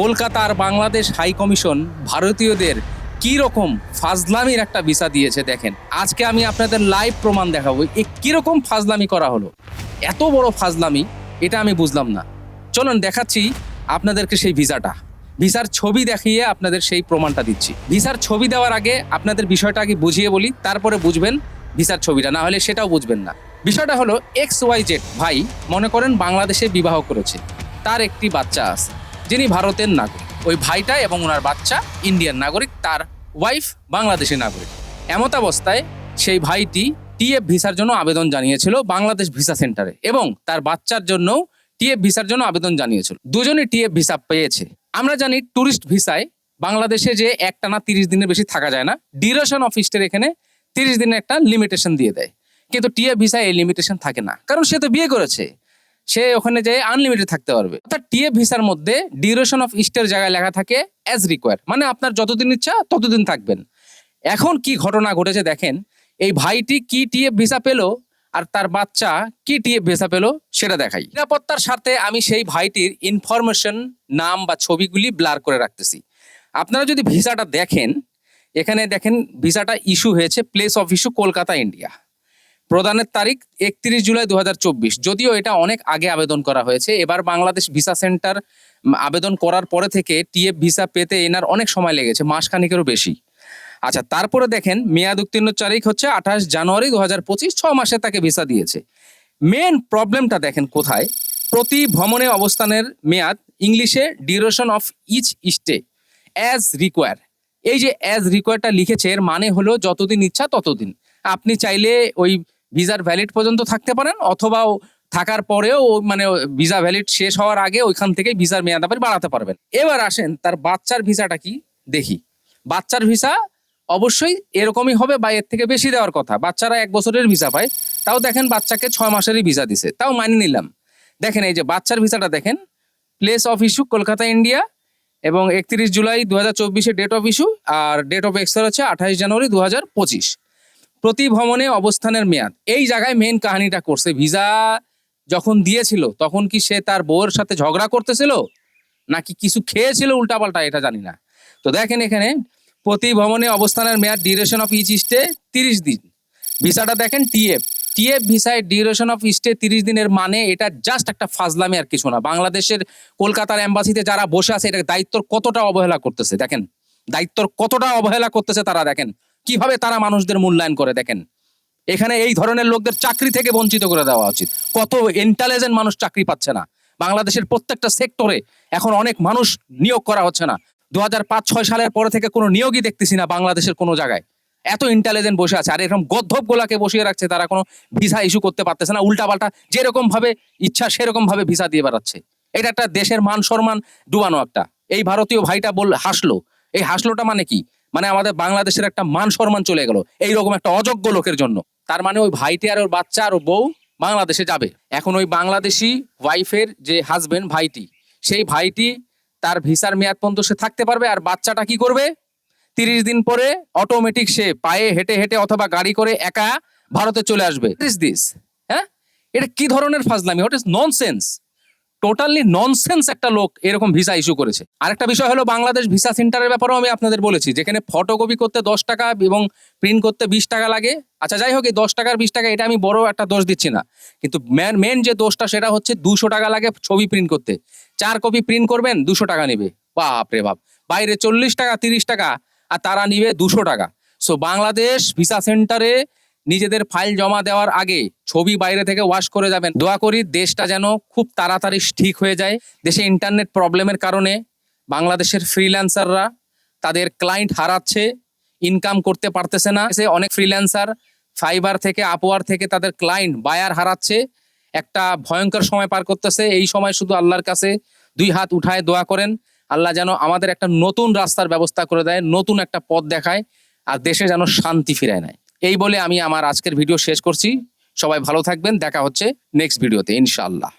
কলকাতার Bangladesh high commission ভারতীয়দের কি রকম ফাজলামির একটা ভিসা দিয়েছে দেখেন। আজকে আমি আপনাদের লাইভ প্রমাণ দেখাবো এ কীরকম ফাজলামি করা হলো। এত বড় ফাজলামি, এটা আমি বুঝলাম না। চলুন দেখাচ্ছি আপনাদেরকে সেই ভিসাটা। ভিসার ছবি দেখিয়ে আপনাদের সেই প্রমাণটা দিচ্ছি। ভিসার ছবি দেওয়ার আগে আপনাদের বিষয়টা আগে বুঝিয়ে বলি, তারপরে বুঝবেন ভিসার ছবিটা, না হলে সেটাও বুঝবেন না। বিষয়টা হলো এক্স ওয়াই জেড ভাই, মনে করেন বাংলাদেশে বিবাহ করেছে। তার একটি বাচ্চা আছে। যিনি ভারতের নাগরিক। ওই ভাইটা এবং ওনার বাচ্চা ইন্ডিয়ান নাগরিক, তার ওয়াইফ বাংলাদেশি নাগরিক। এমত অবস্থায় সেই ভাইটি টিএফ ভিসার জন্য আবেদন জানিয়েছিল বাংলাদেশ ভিসা সেন্টারে এবং তার বাচ্চার জন্য টিএফ ভিসার জন্য আবেদন জানিয়েছিল। দুজনই টিএফ ভিসা পেয়েছে। আমরা জানি ট্যুরিস্ট ভিসায় বাংলাদেশে যে একটানা তিরিশ দিনের বেশি থাকা যায় না ডিউরেশন অফ স্টের এখানে তিরিশ দিনের একটা লিমিটেশন দিয়ে দেয়। কিন্তু টিএফ ভিসায় এই লিমিটেশন থাকে না। কারণ সে তো বিয়ে করেছে। সে ওখানে যে আনলিমিটেড থাকতে পারবে। অর্থাৎ টিএফ ভিসার মধ্যে ডিউরেশন অফ স্টের জায়গায় লেখা থাকে অ্যাজ রিকোয়ার মানে আপনার যতদিন ইচ্ছা ততদিন থাকবেন। এখন কি ঘটনা ঘটেছে দেখেন, এই ভাইটি কি টিএফ ভিসা পেল আর তার বাচ্চা কি টিএফ ভিসা পেল সেটা দেখাই। নিরাপত্তার সাথে আমি সেই ভাইটির ইনফরমেশন নাম বা ছবিগুলি ব্লার করে রাখতেছি। আপনারা যদি ভিসাটা দেখেন, এখানে দেখেন ভিসাটা ইস্যু হয়েছে place of issue Kolkata India প্রদানের তারিখ একত্রিশ জুলাই দু হাজার চব্বিশ। যদিও এটা অনেক আগে আবেদন করা হয়েছে, এবার বাংলাদেশ ভিসা সেন্টার আবেদন করার পরে থেকে টিএফ ভিসা পেতে এনার অনেক সময় লেগেছে মাস খানিকেরও বেশি। আচ্ছা তারপরে দেখেন, মেয়াদ উত্তীর্ণ তারিখ হচ্ছে আঠাশ জানুয়ারি দু হাজার পঁচিশ, ছ মাসে তাকে ভিসা দিয়েছে। মেন প্রবলেমটা দেখেন কোথায়? প্রতি ভ্রমণে অবস্থানের মেয়াদ ইংলিশে duration of each stay, as require. এই যে অ্যাজ রিকোয়ারটা লিখেছে, এর মানে হলো যতদিন ইচ্ছা ততদিন। আপনি চাইলে ওই ভিসার ভ্যালিড পর্যন্ত থাকতে পারেন অথবা থাকার পরেও মানে ভিসা ভ্যালিড শেষ হওয়ার আগে ওইখান থেকে ভিসার মেয়াদ আপনি বাড়াতে পারবেন। এবার আসেন, তার বাচ্চার ভিসাটা কি? দেখি। বাচ্চার ভিসা অবশ্যই এরকমই হবে বা এর থেকে বেশি দেওয়ার কথা। বাচ্চারা এক বছরের ভিসা পায়, তাও দেখেন বাচ্চাকে ছয় মাসেরই ভিসা দিছে, তাও মানিয়ে নিলাম। দেখেন এই যে বাচ্চার ভিসাটা দেখেন place of issue Kolkata India এবং একত্রিশ জুলাই দু হাজার চব্বিশে ডেট অফ ইস্যু আর ডেট অফ এক্সপায়ার হচ্ছে আঠাশ জানুয়ারি দু হাজার পঁচিশ। প্রতি ভ্রমণে অবস্থানের মেয়াদ। এই জায়গায় মেন কাহিনীটা করছে। ভিসা যখন দিয়েছিল, তখন কি সে তার বউয়ের সাথে ঝগড়া করতেছিল? নাকি কিছু খেয়েছিল উল্টাপাল্টা, এটা জানি না। তো দেখেন এখানে প্রতি ভ্রমণে অবস্থানের মেয়াদ ডিউরেশন অফ ইচ স্টে তিরিশ দিন। ভিসাটা দেখেন টিএফ টিএফ ভিসায় ডিউরেশন অফ স্টে তিরিশ দিনের মানে এটা জাস্ট একটা ফাজলামি আর কিছু না। বাংলাদেশের কলকাতার অ্যাম্বাসিতে যারা বসে আছে এটা দায়িত্বর কতটা অবহেলা করতেছে? দেখেন, দায়িত্বর কতটা অবহেলা করতেছে তারা, দেখেন। কীভাবে তারা মানুষদের মূল্যায়ন করে দেখেন? এখানে এই ধরনের লোকদের চাকরি থেকে বঞ্চিত করে দেওয়া উচিত। কত ইন্টেলিজেন্ট মানুষ চাকরি পাচ্ছে না। বাংলাদেশের প্রত্যেকটা সেক্টরে এখন অনেক মানুষ নিয়োগ করা হচ্ছে না। দু হাজার পাঁচ, ছয় সালের পরে থেকে কোনো নিয়োগই দেখতেছি না বাংলাদেশের কোনো জায়গায়। এত ইন্টেলিজেন্ট বসে আছে। আর এরকম গদ্ধব গোলাকে বসিয়ে রাখছে, তারা কোনো ভিসা ইস্যু করতে পারতেছে না। উল্টাপাল্টা যেরকম ভাবে ইচ্ছা সেরকম ভাবে ভিসা দিয়ে বেড়াচ্ছে। এটা একটা দেশের মান সম্মান ডুবানো একটা। এই ভারতীয় ভাইটা বল, হাসলো। এই হাসলোটা মানে কি? মানে আমাদের বাংলাদেশের একটা মান সম্মান চলে গেল। এইরকম একটা অযোগ্য লোকের জন্য। তার মানে ওই ভাইটি আর ওর বাচ্চা আর ওর বউ বাংলাদেশে যাবে। এখন ওই বাংলাদেশি ওয়াইফের যে হাজবেন্ড ভাইটি, সেই ভাইটি তার ভিসার মেয়াদ পর্যন্ত সে থাকতে পারবে আর বাচ্চাটা কি করবে? তিরিশ দিন পরে অটোমেটিক সে পায়ে হেঁটে হেঁটে অথবা গাড়ি করে একা ভারতে চলে আসবে। দিস হ্যাঁ? এটা কি ধরনের ফাজলামি? What is nonsense totally nonsense একটা লোক এরকম ভিসা ইস্যু করেছে। আরেকটা বিষয় হলো বাংলাদেশ ভিসা সেন্টারের ব্যাপারেও আমি আপনাদের বলেছি, যেখানে ফটোকপি করতে দশ টাকা এবং প্রিন্ট করতে বিশ টাকা লাগে। আচ্ছা যাই হোক, এই দশ টাকার বিশ টাকা, এটা আমি বড় একটা দোষ দিচ্ছি না। কিন্তু মেন মেন যে দোষটা, সেটা হচ্ছে দুশো টাকা লাগে ছবি প্রিন্ট করতে। চার কপি প্রিন্ট করবেন, দুশো টাকা নেবে। বাপ রে বাপ। বাইরে চল্লিশ টাকা, তিরিশ টাকা, আর তারা নিবে দুশো টাকা। সো বাংলাদেশ ভিসা সেন্টারে নিজেদের ফাইল জমা দেওয়ার আগে ছবি বাইরে থেকে ওয়াশ করে যাবেন। দোয়া করি দেশটা যেন খুব তাড়াতাড়ি ঠিক হয়ে যায়। দেশে ইন্টারনেট প্রবলেমের কারণে বাংলাদেশের ফ্রিল্যান্সাররা তাদের ক্লায়েন্ট হারাচ্ছে ইনকাম করতে পারতেছে না। সে অনেক ফ্রিল্যান্সার ফাইবার থেকে আপওয়ার থেকে তাদের ক্লায়েন্ট বায়ার হারাচ্ছে। একটা ভয়ঙ্কর সময় পার করতেছে। এই সময় শুধু আল্লাহর কাছে দুই হাত উঠায় দোয়া করেন। আল্লাহ যেন আমাদের একটা নতুন রাস্তার ব্যবস্থা করে দেয়, নতুন একটা পথ দেখায়, আর দেশে যেন শান্তি ফিরায় নেয়। এই বলে আমি আমার আজকের ভিডিও শেষ করছি। সবাই ভালো থাকবেন। দেখা হচ্ছে নেক্সট ভিডিওতে ইনশাআল্লাহ।